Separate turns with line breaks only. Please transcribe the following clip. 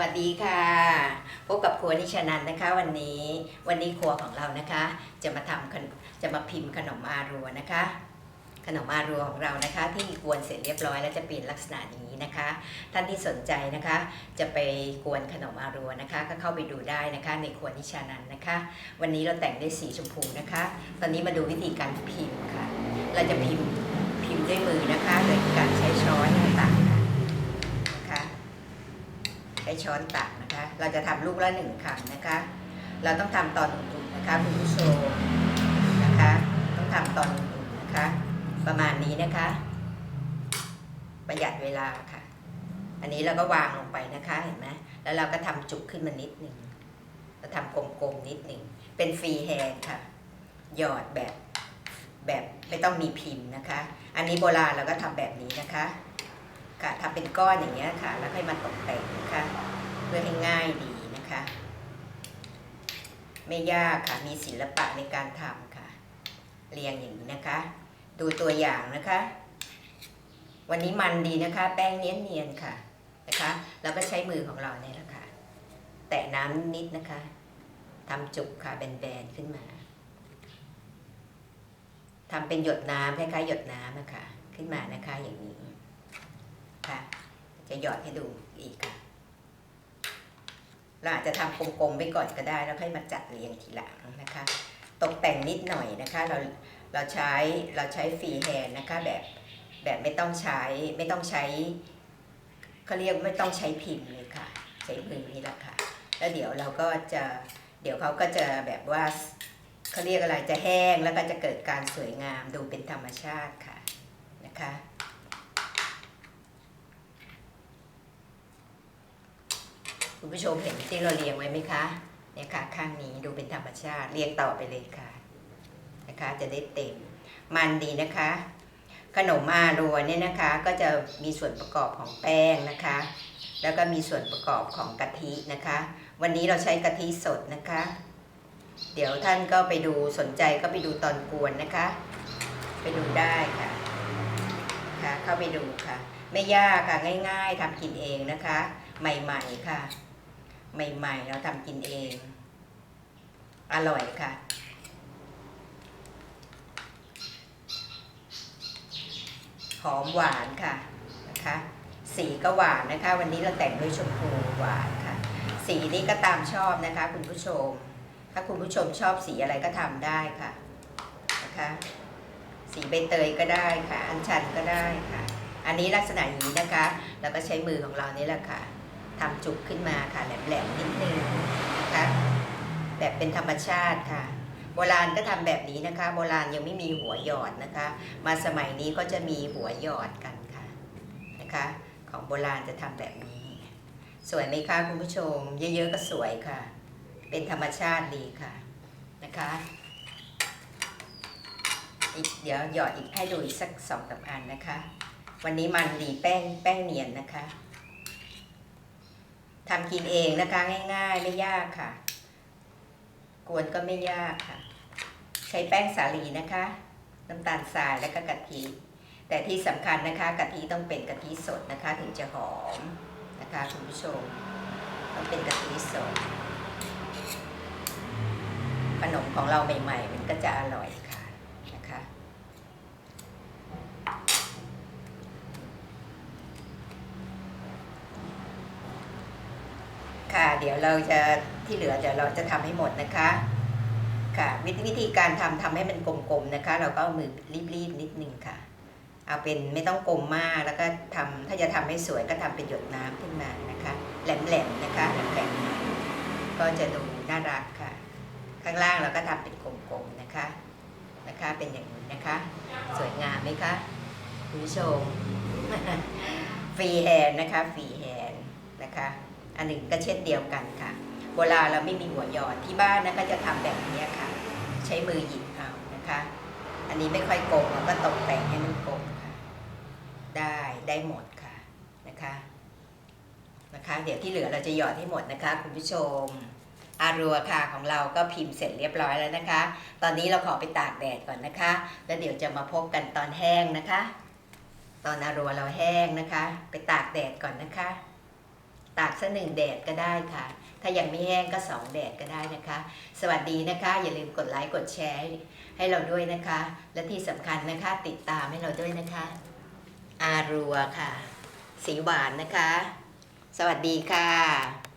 วัสดีค่ะ พบกับครัวนิชานันนะคะ วันนี้วันนี้ครัวของเรานะคะ จะมาทำจะมาพิมพ์ขนมอารัวนะคะ ขนมอารัวของเรานะคะ ที่กวนเสร็จเรียบร้อยแล้วจะเป็นลักษณะอย่างนี้นะคะ ท่านที่สนใจนะคะ จะไปกวนขนมอารัวนะคะ ก็เข้าไปดูได้นะคะ ในครัวนิชานันนะคะ วันนี้เราแต่งด้วยสีชมพูนะคะ ตอนนี้มาดูวิธีการพิมพ์ค่ะ เราจะพิมพ์พิมพ์ด้วยมือ ช้ช้อนตักนะคะ เราจะทำลูกละหนึ่งคำนะคะ เราต้องทำตอนอุ่นๆนะคะคุณผู้ชมนะคะ ต้องทำตอนอุ่นๆนะคะ ประมาณนี้นะคะ ประหยัดเวลาค่ะ อันนี้เราก็วางลงไปนะคะเห็นไหมแล้วเราก็ทำจุกขึ้นมานิดหนึ่งเราทำกลมๆนิดหนึ่งเป็นฟรีแฮนด์ค่ะ หยอดแบบแบบไม่ต้องมีพิมพ์นะคะ อันนี้โบราณเราก็ทำแบบนี้นะคะ ค่ะทำเป็นก้อนอย่างเงี้ยค่ะ แล้วค่อยมาตกแต่งนะคะเพื่อให้ง่ายดีนะคะ ไม่ยากค่ะมีศิลปะในการทำค่ะ เรียงอย่างนี้นะคะ ดูตัวอย่างนะคะ วันนี้มันดีนะคะ แป้งเนียนๆค่ะนะคะแล้วก็ใช้มือของเราเนี่ยแหละค่ะ แตะน้ำนิดนะคะทำจุกค่ะแบนๆขึ้นมาทำเป็นหยดน้ำคล้ายๆหยดน้ำนะคะ ขึ้นมานะคะอย่างนี้ ค่ะ จะหยอดให้ดูอีกค่ะเราอาจจะทำกลมๆไปก่อนก็ได้แล้วค่อยมาจัดเรียงทีหลังนะคะ ตกแต่งนิดหน่อยนะคะ เราเราใช้เราใช้ฟรีแฮนนะคะ แบบแบบไม่ต้องใช้ไม่ต้องใช้เขาเรียกไม่ต้องใช้พิมพ์เลยค่ะ ใช้มือนี่แหละค่ะ แล้วเดี๋ยวเราก็จะเดี๋ยวเขาก็จะแบบว่าเขาเรียกอะไรจะแห้งแล้วก็จะเกิดการสวยงามดูเป็นธรรมชาติค่ะนะคะ คุณผู้ชมเห็นที่เราเรียงไว้ไหมคะเนี่ยค่ะข้างนี้ดูเป็นธรรมชาติเรียงต่อไปเลยค่ะนะคะจะได้เต็มมันดีนะคะ ขนมอารัวเนี่ยนะคะก็จะมีส่วนประกอบของแป้งนะคะ แล้วก็มีส่วนประกอบของกะทินะคะ วันนี้เราใช้กะทิสดนะคะ เดี๋ยวท่านก็ไปดูสนใจก็ไปดูตอนกวนนะคะ ไปดูได้ค่ะค่ะเข้าไปดูค่ะ ไม่ยากค่ะง่าย ๆทำกินเองนะคะ ใหม่ๆค่ะ ใหม่ ๆ เราทำกินเอง อร่อยค่ะ หอมหวานค่ะนะคะ สีก็หวานนะคะ วันนี้เราแต่งด้วยชมพูหวานค่ะ สีนี้ก็ตามชอบนะคะ คุณผู้ชม ถ้าคุณผู้ชมชอบสีอะไรก็ทำได้ค่ะนะคะ สีใบเตยก็ได้ค่ะ อัญชันก็ได้ค่ะ อันนี้ลักษณะอย่างนี้นะคะ แล้วก็ใช้มือของเรานี่แหละค่ะ ทำจุกขึ้นมาค่ะแหลมๆนิดนึงนะคะแบบเป็นธรรมชาติค่ะ โบราณก็ทำแบบนี้นะคะ โบราณยังไม่มีหัวหยอดนะคะ มาสมัยนี้ก็จะมีหัวหยอดกันค่ะนะคะ ของโบราณจะทำแบบนี้ สวยไหมคะคุณผู้ชม เยอะๆก็สวยค่ะ เป็นธรรมชาติดีค่ะนะคะอีกเดี๋ยวหยอดอีกให้ดูอีกสักสองสาอันนะคะ วันนี้มันดีแป้งแป้งเนียนนะคะ ทำกินเองนะคะง่ายๆ ไม่ยากค่ะ กวนก็ไม่ยากค่ะ ใช้แป้งสาลีนะคะ น้ำตาลทรายและก็กะทิ แต่ที่สำคัญนะคะกะทิต้องเป็นกะทิสดนะคะ ถึงจะหอมนะคะคุณผู้ชมต้องเป็นกะทิสดขนมของเราใหม่ๆ มันก็จะอร่อยค่ะนะคะ ค่ะ เดี๋ยวเราจะที่เหลือเดี๋ยวเราจะทำให้หมดนะคะ ค่ะ วิธีวิธีการทำทำให้มันกลมๆนะคะ เราก็เอามือรีบๆนิดนึงค่ะ เอาเป็นไม่ต้องกลมมากแล้วก็ทำถ้าจะทำให้สวยก็ทำเป็นหยดน้ำขึ้นมานะคะ แหลมๆนะคะแหลมๆก็จะดูน่ารักค่ะ ข้างล่างเราก็ทำเป็นกลมๆนะคะนะคะเป็นอย่างนี้นะคะ สวยงามไหมคะคุณผู้ชมฟรีแฮนนะคะฟรีแฮนนะคะ อันหนึ่งก็เช่นเดียวกันค่ะโบราณเราไม่มีหัวหยอดที่บ้านนะก็จะทำแบบนี้ค่ะ ใช้มือหยิบเอานะคะ อันนี้ไม่ค่อยโกลมเราก็ตกแต่งให้มันกลมค่ะ ได้ได้หมดค่ะนะคะนะคะ เดี๋ยวที่เหลือเราจะหยอดให้หมดนะคะ คุณผู้ชมอารัวค่ะของเราก็พิมพ์เสร็จเรียบร้อยแล้วนะคะ ตอนนี้เราขอไปตากแดดก่อนนะคะ แล้วเดี๋ยวจะมาพบกันตอนแห้งนะคะ ตอนอารัวเราแห้งนะคะ ไปตากแดดก่อนนะคะ ตากสักหนึ่งแดดก็ได้ค่ะ ถ้ายังไม่แห้งก็สองแดดก็ได้นะคะ สวัสดีนะคะ อย่าลืมกดไลค์กดแชร์ให้เราด้วยนะคะ และที่สำคัญนะคะ ติดตามให้เราด้วยนะคะ อารัวค่ะ สีหวานนะคะ สวัสดีค่ะ